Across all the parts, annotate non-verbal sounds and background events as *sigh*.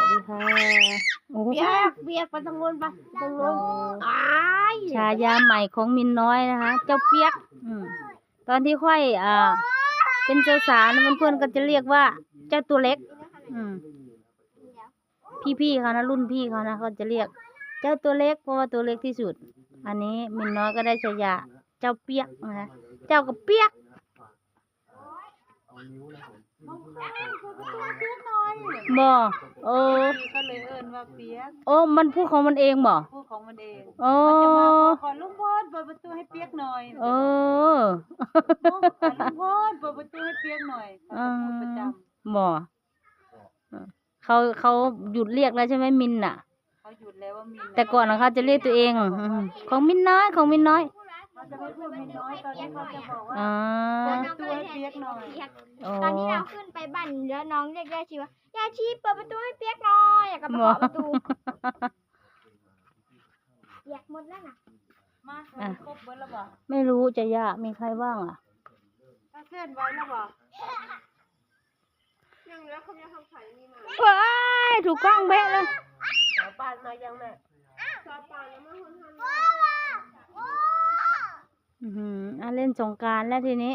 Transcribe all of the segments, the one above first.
วัสดีค่ะโอ้โหเบียกเบียกไปตรงนู้นไปตรงนู้นอ้ายฉายาใหม่ของมินน้อยนะคะ เจ้าเปียกอืมตอนที่ค่อยอ่าเป็นเจ้าสาวนะเพื่อนๆก็จะเรียกว่า เจ้าตัวเล็ก อืมพี่ๆเขานะรุ่นพี่เขานะเขาจะเรียก เจ้าตัวเล็กเพราะว่าตัวเล็กที่สุด อันนี้มินน้อยก็ได้ฉายาเจ้าเปียกนะคะเจ้ากับเปียก บ่เออ ก็เลยเอิ้นว่าเปียกโอ้มันพูดของมันเองบ่พูดของมันเองโอ้มันจะมาขอลุงพลเปิดประตูให้เปียกหน่อยเออขอลุงพลเปิดประตูให้เปียกหน่อยเขาก็พูดประจบ่เออเขาเขาหยุดเรียกแล้วใช่ไหมมินน่ะำเขาหยุดแล้วว่ามีแต่ก่อนนะเขาจะเรียกตัวเองอืมของมินน้อยของมินน้อยเขา จะไม่พูดมีน้อยตอนนี้เขาจะบอกว่าอ่าเปิดประตูให้เปียกหน่อยโอ้ตอนที่เราขึ้นไปบ้านแล้วน้องเรียกยาชีว่ายาชีเปิดประตูให้เปียกหน่อยอยากกลับไปขอประตูเปียกหมดแล้วน่ะมาอะครบเบิดแล้วบ่ไม่รู้จะยากมีใครบ้างอะถ้าเคลื่อนไว้แล้วบ่ยังแล้วเขาจะทำขายนี่มาว้ายถูกกล้องเบะเลยสาปานมายังแม่สาปานแล้วมาคนทัน อือหืออะเล่นสงกรารแล้วทีนี้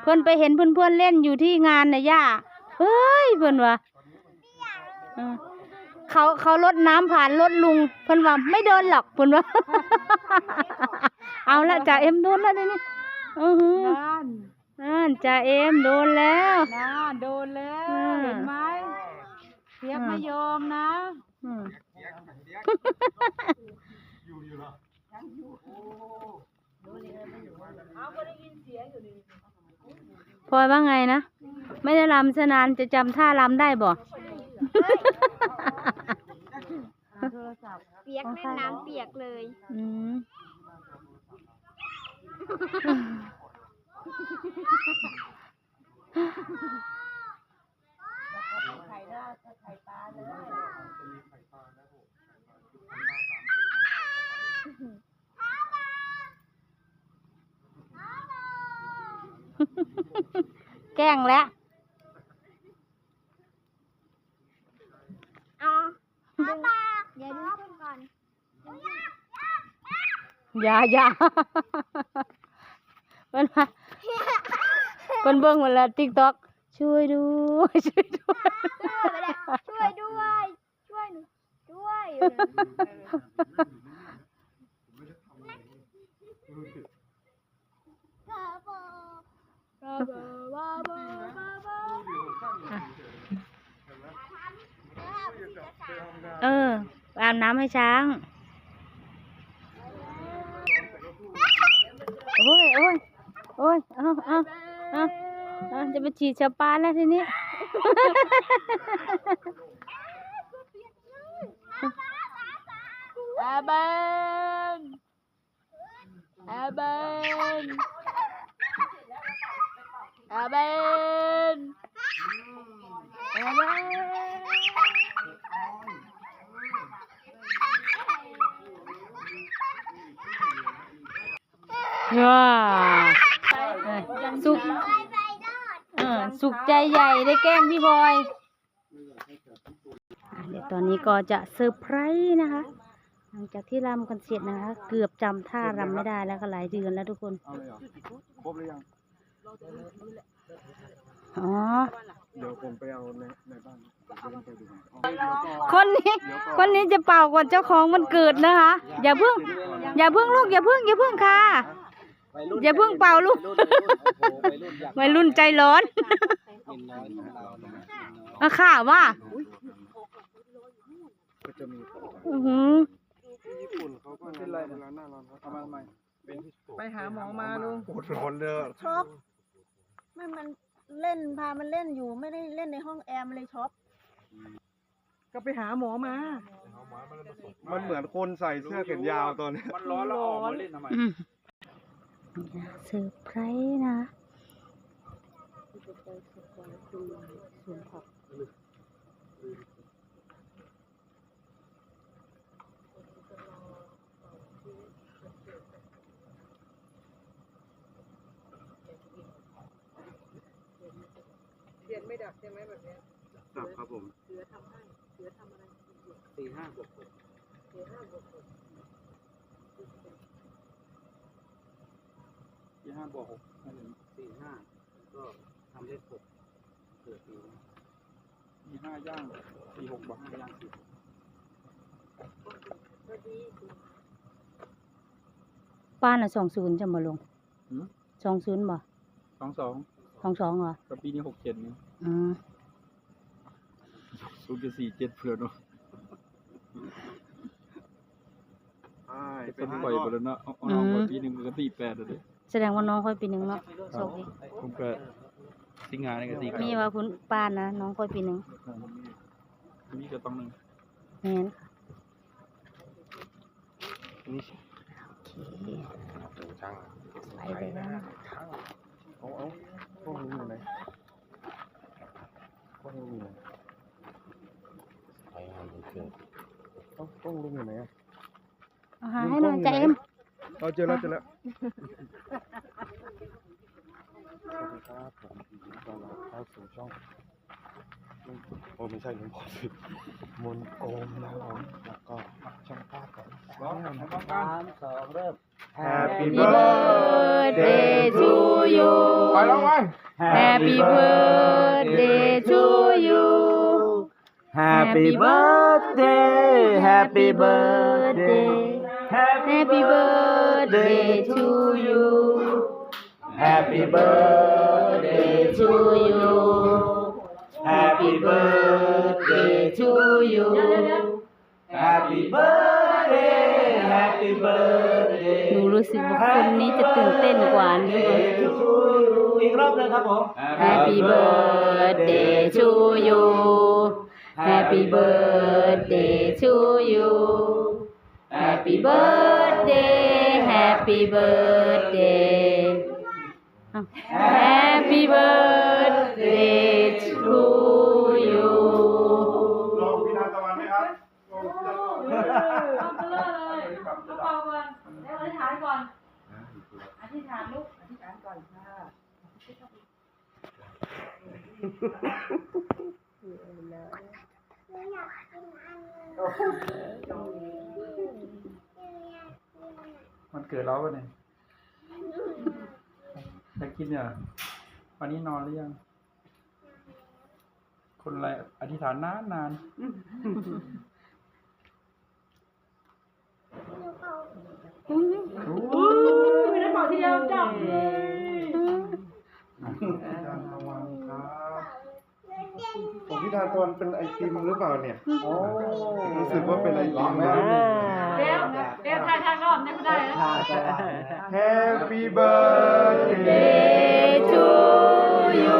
เพื่อนไปเห็นเพื่อนๆเล่นอยู่ที่งานนะย่าเฮ้ยเพื่อนว่าเออเขาเขารดน้ำผ่านรถลุง เพื่อนว่าไม่เดินหรอกเพื่อนว่า เอาละจ่าเอ็มโดนแล้วทีนี้อือหือนั่นนั่นจ่าเอ็มโดนแล้ว นะโดนแล้วอืม เห็นไหมเปียกไม่ยอมนะ อืม พลอยว่าไงนะ ไม่ได้รำสนานจะจำท่ารำได้บ่ เปียกเล่นน้ำเปียกเลยอืม แกล้งแล้วอ๋อดึงเดี๋ยวดึงขึ้นก่อนอย่าอย่าเพิ่นมาเพิ่นเบิ่งหมดแล้วติ๊กต็อกช่วยด้วยช่วยด้วยช่วยด้วยช่วยหนูด้วยบ้าบ้าบ้าบ้าบ้า เอออาบน้ำให้ช้าง โอ้ยโอ้ยโอ้ยเอาเอาเอาเอาจะไปฉีดชาปานแล้วทีนี้ อาเบนอาเบน อาเบนอาเบนว้าเออสุขเออสุขใจใหญ่ได้แกล้งพี่บอยอะเดี๋ยวตอนนี้ก็จะเซอร์ไพรส์นะคะ หลังจากที่รำกันเสร็จนะคะ เกือบจำท่ารำไม่ได้แล้วก็หลายเดือนแล้วทุกคนเอาเลย เหรอครบหรือยังอ๋อเดี๋ยวผมไปเอาในในบ้านเดี๋ยวผมไปดูอ๋อคนนี้ คนนี้จะเป่าก่อนเจ้าของมันเกิดนะคะ อย่าเพิ่ง อย่าเพิ่งลูก อย่าเพิ่ง อย่าเพิ่งค่ะอย่าเพิ่งเป่าลูก วัยรุ่นใจร้อนอะข่าวว่าก็จะมีของอือหือญี่ปุ่นเขาก็เป็นไรเวลาหน้าร้อนเขาทำมาทำไมเป็นที่ไปหาหมอมาลุงปวดร้อนเลยอะช็อก ไม่มันเล่นพามันเล่นอยู่ไม่ได้เล่นในห้องแอร์มันเลยช็อกก็ไปหาหมอมามันเหมือนคนใส่เสื้อแขนยาวตอนนี้ มันร้อนแล้วออกมาเล่นทำไม อืมเซอร์ไพรส์นะเทียนไม่ ดับใช่ไหมแบบนี้ครับครับผมเสือทำให้เสือทำอะไรสี่ห้าบวกหกสี่ห้าบวกหกไม่ถึงสี่ห้าก็ทำเลขหกเกิดปีนี้มีห้าย่างสี่หกบวกห้าย่างสี่ป้าน่ะสองศูนย์จะมาลงหืมสองศูนย์บ่สองสองสองสองเหรอก็ปีนี้หกเจ็ดนี่ อืมศูนย์จะสี่เจ็ดเผื่อเนาะใช่จะเป็นปล่อยไปแล้วเนาะเอาเอาน้องไปปีหนึ่งมันก็สี่แปดแล้วเด้แสดงว่าน้องค่อยปีหนึ่งเนาะโชคดีผมก็สิงหาเนี่ยก็สี่นี่ว่าคุณป้านะน้องค่อยปีหนึ่งนี่ก็ต้องหนึ่งแม่นนี่ไปเลยนะ เอาเอาพวกนี้อยู่ไหน พวกนี้อยู่ไหนไปงานวันเกิดเอ้าพวกลุงอยู่ไหนอะเอาหาให้หน่อยใจเอ็มเราเจอแล้วเจอแล้วสวัสดีครับผมยินดีต้อนรับเข้าสู่ช่อง โอ้ไม่ใช่ลุงพอสิมนต์โอมนะครับผมแล้วก็ช่องภาพของ สองสามสองเริ่ม *laughs* Happy ี birthday to you ไปแล้วไป Happy birthday to you Happy birthday Happy birthday Happy birthday to you Happy birthday to you Happy birthday to you Happy birthday Happy birthday หนูรู้สึกว่าคนนี้จะตื่นเต้นกว่านี่เลย อีกรอบเลยครับผม Happy birthday to you Happy birthday to you Happy birthday Happy birthday อ้าว Happy birthday มันเกิดแล้วป่ะเนี่ยจะกินเนี่ยวันนี้นอนหรือยัง คนอะไรอธิษฐานนานนานโอ้ยได้เป่าทีเดียวจับผม พิธานตอนเป็นไอติมหรือเปล่าเนี่ยรู้สึกว่าเป็นไอติมนะ เดี๋ยวเดี๋ยวทายทายรอบนี้ไม่ได้นะ Happy birthday Day to you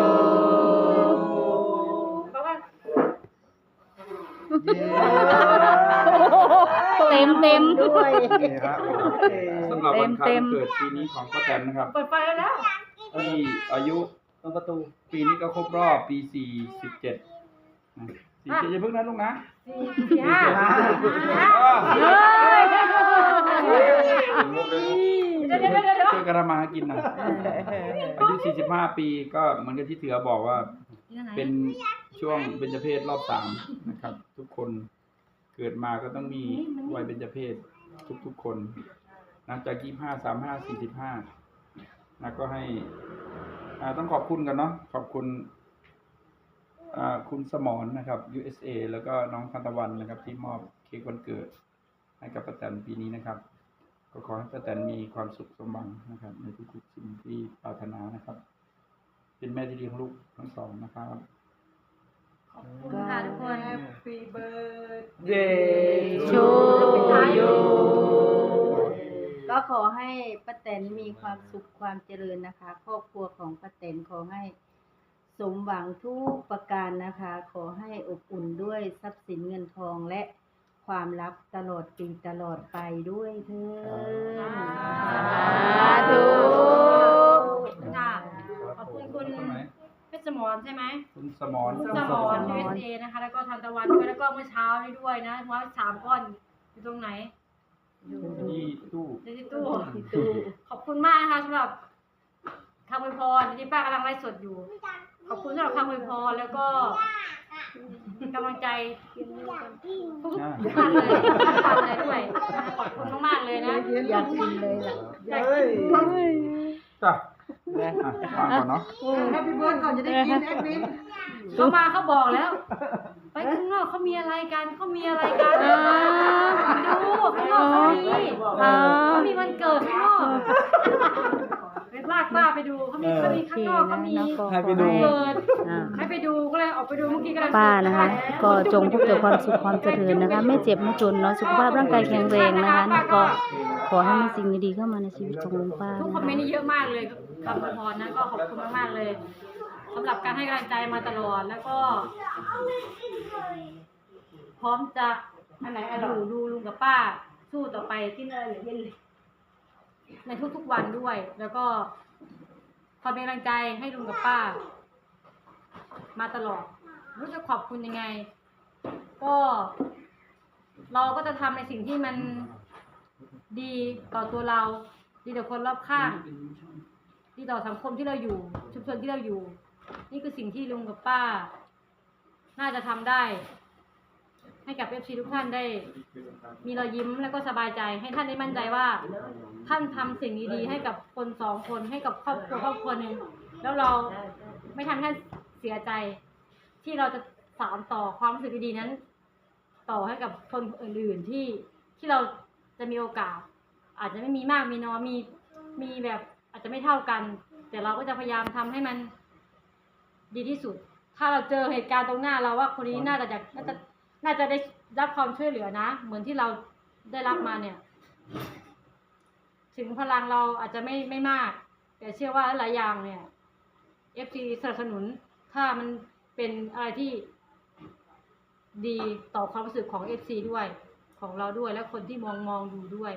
เต็มเต็ม ด้วยนี่ฮะสำหรับวันคล้าเต็ยมวันเกิดปีนี้ของป้าแตนนะครับ เปิดไฟแล้ว ที่อายุตรงประตู ปีนี้ก็ครบรอบปีสี่ สี่เจ็ดอย่าเพิ่งนะลูกนะสี่ห้าเฮ้ยเดี๋ยวเดี๋ยวเดี๋ยวเดี๋ยวช่วยกันทำมาหากินหน่อยอายุสี่สิบห้าปีก็เหมือนกับที่เถือบอกว่า เป็นช่วงเบญจเพศรอบสามนะครับ ทุกคนเกิดมาก็ต้องมีวัยเบญจเพศทุกๆคนนะจากยี่ห้าสามห้าสี่สิบห้านะก็ให้ต้องขอบคุณกันเนาะขอบคุณ คุณสมรนะครับ USA แล้วก็น้องคันตะวันนะครับ ที่มอบเค้กวันเกิดให้กับป้าแตนปีนี้นะครับ ก็ขอให้ป้าแตนมีความสุขสมหวังนะครับ ในทุกๆสิ่งที่ปรารถนานะครับ เป็นแม่ที่ดีของลูกทั้งสองนะครับค่ะทุกคน Happy birthday เย้ to you ก็ขอให้ป้าแตนมีความสุขความเจริญนะคะ ครอบครัวของป้าแตนขอให้ สมหวังทุกประการนะคะ ขอให้อบอุ่นด้วยทรัพย์สินเงินทองและความรักตลอดปีตลอดไปด้วยเถิดสาธุจ้าขอบคุณคุณเพชรสมรใช่ไหมคุณสมรคุณสมร USA นะคะ แล้วก็ทันตะวันด้วยแล้วก็เมื่อเช้านี้ด้วยนะว่าสามก้อนอยู่ตรงไหนที่ตู้อยู่ที่ตู้ขอบคุณมากนะคะสำหรับคำอวยพรที่ป้ากำลังไลฟ์สดอยู่ ขอบคุณสำหรับคำอวยพรแล้วก็กำลังใจทุกอ่าๆท่านเลยทุกท่านเลยด้วยนะขอบคุณมากๆเลยนะอยากกินเลยล่ะอยากกินจ้ะอะฟังก่อนเนาะเขามาเขาบอกแล้ว ไปข้างนอกเขามีอะไรกันเขามีอะไรกันอ่าดูข้างนอกเขามีอ๋อเขามีวันเกิดข้างนอกไป ลากป้าไปดูเขามีเขามีโอข้างเคนอกนะเขามีเนาะก็ให้ขไปอดูให้เกิดอ่า ให้ไปดูก็เลยออกไปดูเมื่อกี้กำลังป้านะคะ ก็จงพบแต่ความสุขความเจริญนะคะ ไม่เจ็บไม่จนเนาะสุขภาพร่างกายแข็งแรงนะคะแล้วก็ขอให้มีสิ่งดีๆเข้ามาในชีวิตของลุงป้าทุกนะคอมเมนต์คะนี่เยอะมากเลยคำอวยพรนะก็ขอบคุณมากๆเลยสำหรับการให้กำลังใจมาตลอดแล้วก็ พร้อมจะอันไหนอะดูดูลุงกับป้า สู้ต่อไปที่เนินหรือเย็นเลย ในทุกๆวันด้วย แล้วก็คอยเป็นกำลังใจให้ลุงกับป้า มาตลอด รู้จะขอบคุณยังไง ก็ เราก็จะทำในสิ่งที่มันดีต่อตัวเรา ดีต่อคนรอบข้าง ดีต่อสังคมที่เราอยู่ ชุมชนที่เราอยู่ นี่คือสิ่งที่ลุงกับป้า น่าจะทำได้ ให้กับเอฟซีทุกท่านได้ มีรอยยิ้มแล้วก็สบายใจ ให้ท่านได้มั่นใจว่า ท่านทำสิ่งดีๆให้กับคนสองคนให้กับครอบครัวครอบครัวหนึ่งแล้วเราไม่ทำให้ท่านเสียใจ ที่เราจะสานต่อความรู้สึกดีๆนั้น ต่อให้กับคนอื่นๆที่ที่เราจะมีโอกาส อาจจะไม่มีมากมีน้อยมีมีแบบอาจจะไม่เท่ากัน แต่เราก็จะพยายามทำให้มันดีที่สุด ถ้าเราเจอเหตุการณ์ตรงหน้าเราว่าคนนี้น่าจะอยากน่าจะ น่าจะได้รับความช่วยเหลือนะ เหมือนที่เราได้รับมาเนี่ย ถึงพลังเราอาจจะไม่ไม่มาก แต่เชื่อว่าหลายอย่างเนี่ยเอฟซีสนับสนุน ถ้ามันเป็นอะไรที่ดีต่อความรู้สึกของเอฟซีด้วย ของเราด้วยและคนที่มองมองดูด้วย